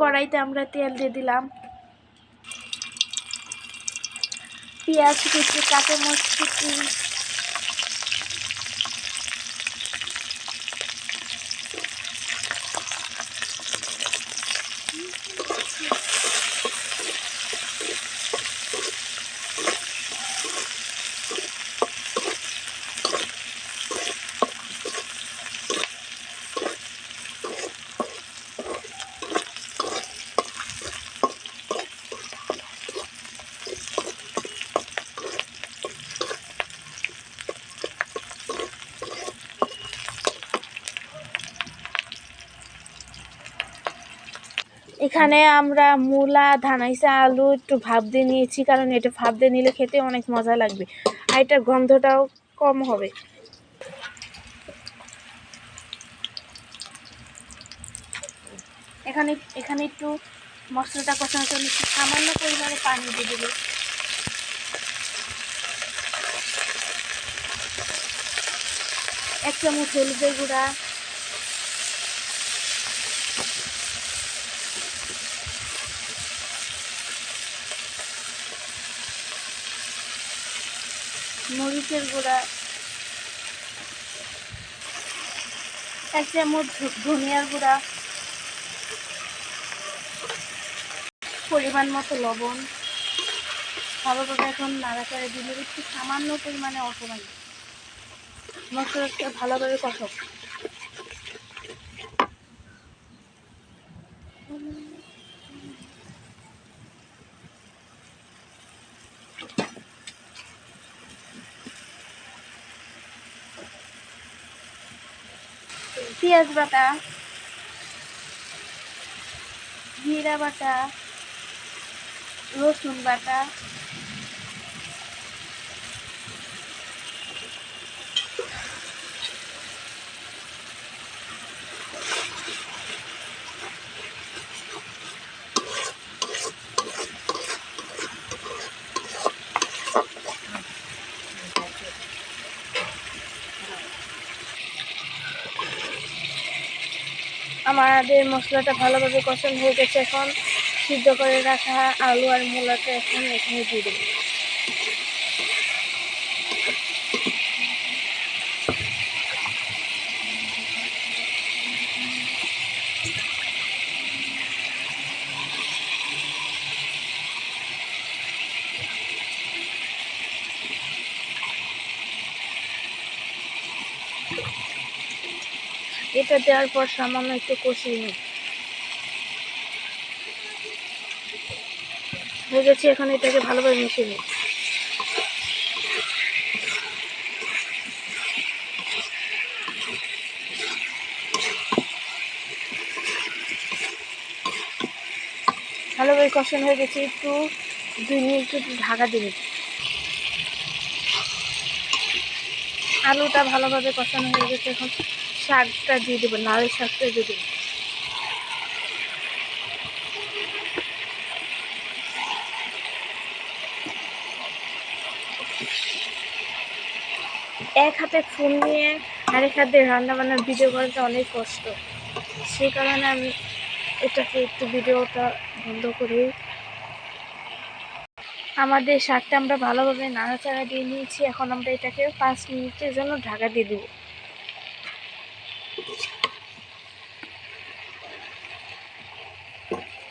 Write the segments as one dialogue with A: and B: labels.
A: কড়াইতে আমরা তেল দিয়ে দিলাম। পেঁয়াজ কুচি কাঁচামরিচ কুচি এখানে আমরা মূলা ধানাইসা আলু একটু ভাপ দিয়ে নিয়েছি, কারণ এটা ভাপ দিয়ে নিলে খেতে অনেক মজা লাগবে। আর এটার গন্ধটাও কম হবে। এখানে এখানে একটু মশলাটা কষানোর জন্য একটু সামান্য পরিমাণে পানি দিয়ে দেবো। এক চামচ হলুদের গুঁড়া মরিচের গুঁড়া, এক চামচ ধনিয়ার গুঁড়া, পরিমাণ মতো লবণ ভালোভাবে এখন নাড়াচাড়া দিলে একটু সামান্য পরিমাণে অপমান মশলাটা ভালোভাবে কষক পেঁয়াজ বাটা জিরা বাটা রসুন বাটা আমাদের মশলাটা ভালোভাবে কষানো হয়ে গেছে এখন, সিদ্ধ করে রাখা আলু আর মূলাটা এখন এখানে দিয়ে দেবো। এটা দেওয়ার পর সামান্য একটু কষিয়ে নেব হয়ে গেছে, এখন এটাকে ভালোভাবে মিশিয়ে নেব ভালোভাবে কষানো হয়ে গেছে, একটু, দুই মিনিট একটু ঢাকা দিয়ে নেব আলুটা ভালোভাবে কষানো হয়ে গেছে এখন। শাকটা দিয়ে দেবো নাড়ের শাকটা দিয়ে দেবো। এক হাতে ফোন নিয়ে আরেক হাতে রান্না বান্নার ভিডিও করাটা অনেক কষ্ট। সেই কারণে আমি এটাকে একটু ভিডিওটা বন্ধ করি। আমাদের শাকটা আমরা ভালোভাবে নাড়াচাড়া দিয়ে নিয়েছি, এখন আমরা এটাকে পাঁচ মিনিটের জন্য ঢাকা দিয়ে দেবো।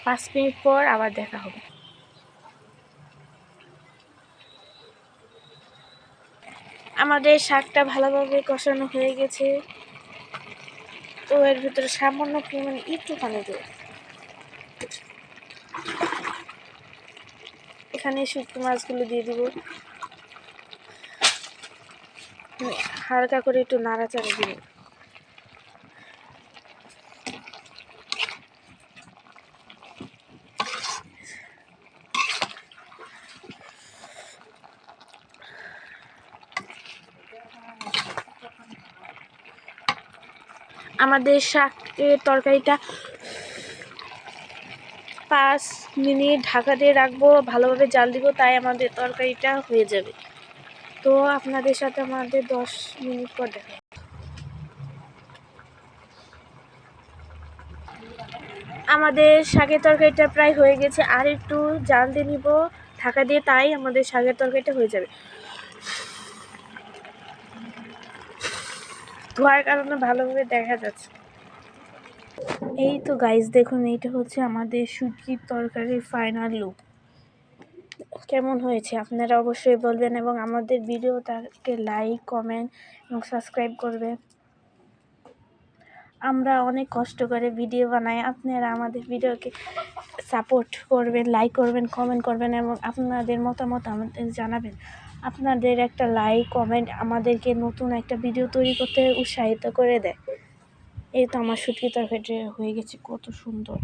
A: পাঁচ মিনিট পর আবার দেখা হবে। আমাদের শাকটা ভালোভাবে কষানো হয়ে গেছে। তো এর ভিতরে সামান্য পরিমাণে একটু পানি দেব এখানে শুকনো মাছগুলো দিয়ে দিব। হালকা করে একটু নাড়াচাড়া দিব আমাদের শাকের তরকারিটা পাঁচ মিনিট ঢাকা দিয়ে রাখব, ভালোভাবে জাল দিব, তাই আমাদের তরকারিটা হয়ে যাবে। তো আপনাদের সাথে আমাদের দশ মিনিট পর দেখা আমাদের শাকের তরকারিটা প্রায় হয়ে গেছে, আর একটু জাল দিয়ে নিব ঢাকা দিয়ে, তাই আমাদের শাকের তরকারিটা হয়ে যাবে। ধোয়ার কারণে ভালোভাবে দেখা যাচ্ছে। এই তো গাইস দেখুন, এইটা হচ্ছে আমাদের শুটকির তরকারির ফাইনাল লুক কেমন হয়েছে? আপনারা অবশ্যই বলবেন এবং আমাদের ভিডিওটাকে লাইক কমেন্ট এবং সাবস্ক্রাইব করবেন। আমরা অনেক কষ্ট করে ভিডিও বানাই। আপনারা আমাদের ভিডিওকে সাপোর্ট করবেন লাইক করবেন কমেন্ট করবেন এবং আপনাদের মতামত আমাদের জানাবেন। আপনাদের একটা লাইক কমেন্ট আমাদেরকে নতুন একটা ভিডিও তৈরি করতে উৎসাহিত করে দেয়। এই তো আমার সুটকি তরকারিটা হয়ে গেছে, কত সুন্দর।